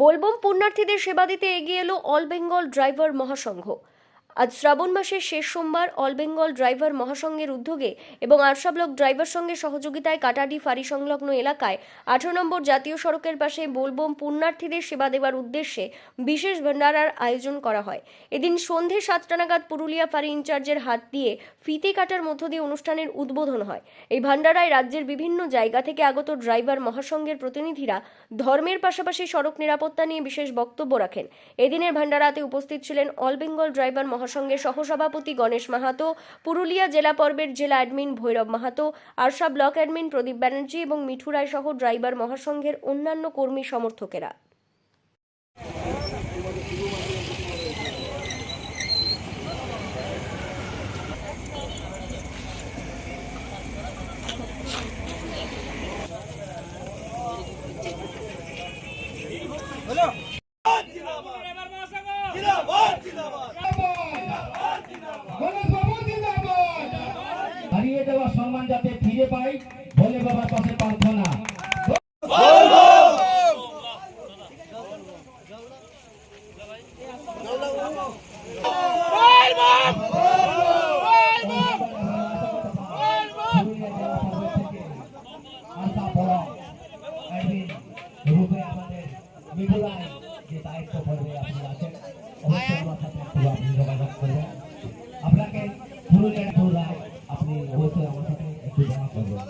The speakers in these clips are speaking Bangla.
বোলবম পুণ্যার্থীদের সেবা দিতে এগিয়ে এলো অল বেঙ্গল ড্রাইভার মহাসংঘ। আজ শ্রাবণ মাসের শেষ সোমবার অল বেঙ্গল ড্রাইভার মহাসংঘের উদ্যোগে এবং আরশা ব্লক ড্রাইভার সঙ্গে সহযোগিতায় কাটাডি ফাঁড়ি সংলগ্ন এলাকায় আঠারো নম্বর জাতীয় সড়কের পাশে বোলবম পুণ্যার্থীদের সেবা দেওয়ার উদ্দেশ্যে বিশেষ ভান্ডারার আয়োজন করা হয়। এদিন সন্ধে সাতটা নাগাদ পুরুলিয়া ফাঁড়ি ইনচার্জের হাত দিয়ে ফিতে কাটার মধ্য দিয়ে অনুষ্ঠানের উদ্বোধন হয়। এই ভান্ডারায় রাজ্যের বিভিন্ন জায়গা থেকে আগত ড্রাইভার মহাসংঘের প্রতিনিধিরা ধর্মের পাশাপাশি সড়ক নিরাপত্তা নিয়ে বিশেষ বক্তব্য রাখেন। এদিনের ভান্ডারাতে উপস্থিত ছিলেন অল বেঙ্গল ড্রাইভার মহাসংঘের সহসভাপতি গণেশ মাহাতো, পুরুলিয়া জেলা পর্বের জেলা admin Bhairab Mahato, Arsha block admin Pradip Banerjee এবং মিঠু রায় সহ ড্রাইভার মহাসংঘের অন্যান্য কর্মী সমর্থকেরা। যাতে ফিরে পাই ভোলে বাবার পাশে প্রার্থনা। মিঠুরায় যে দায়িত্ব করবে আপনি আছেন অবশ্যই আমার সাথে যোগাযোগ করবেন আপনাকে পুরুলিয়ার পুরায় আপনি অবশ্যই আমার সাথে একটু দেখা করবেন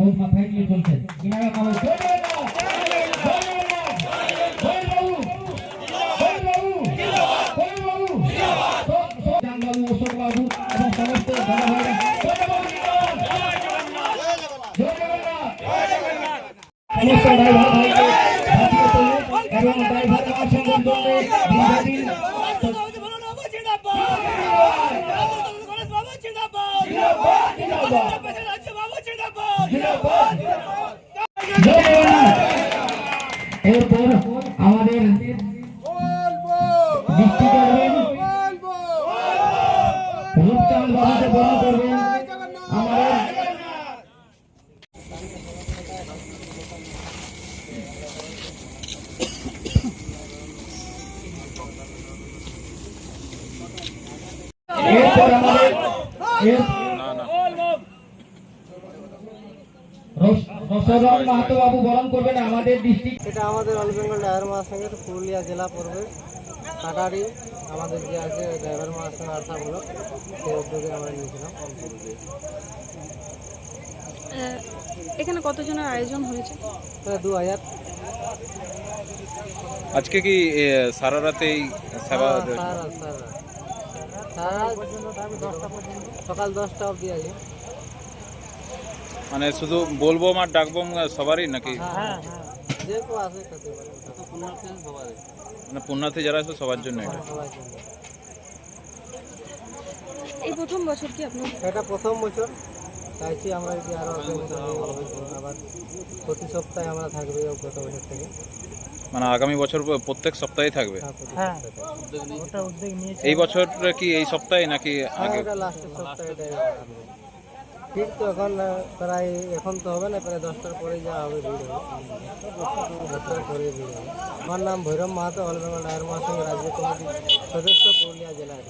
ভাইরা জয় বাবু জিন্দাবাদ! জয় জগন্নাথ সমস্ত ড্রাইভার ভাইকে ঝাঁপিয়ে তোলে এবং ড্রাইভার মহাসংঘের জন্য দীর্ঘদিন জয় জগন্নাথ। এরপর আমাদের বৃষ্টি করবেন করবেন আমাদের এর- মাহাতো বাবু বরণ করবেন আমাদের ডিস্ট্রিক্ট এটা আমাদের অল বেঙ্গল ড্রাইভার মহাসংঘের পুরুলিয়া জেলা পর্বে কাটারি আমাদের যে আছে ড্রাইভার মহাসংঘ ব্লক সেই উদ্যোগে আমরা নিয়েছিলাম এখানে কতজনের আয়োজন হয়েছে দু হাজার আজকে কি সারা রাতেই সেবা সারা সারা সারা সকাল দশটা অবধি আছে মানে শুধু বলব আর ডাকবম সবারই নাকি? হ্যাঁ হ্যাঁ যে কেউ আসে খেতে পারে সবাই মানে পুণ্যার্থী যারা আছে সবার জন্য। এটা এই প্রথম বছর কি আপনার? এটা প্রথম বছর। চাইছি আমরা যদি আরও আবার প্রতি সপ্তাহে আমরা থাকবে গত বছর থেকে। মানে আগামী বছর প্রত্যেক সপ্তাহে থাকবে? হ্যাঁ এই বছর কি এই সপ্তাহে নাকি হ্যাঁ আগে লাস্টের সপ্তাহে। ঠিক তো এখন প্রায় এখন তো হবে না, প্রায় দশটার পরে যাওয়া হবে ভিড় হবে। দশটার পরে ভিড় হবে। আমার নাম Bhairab Mahato all Bengal driver মহাসংঘ রাজ্য কমিটির সদস্য, পুরুলিয়া জেলার।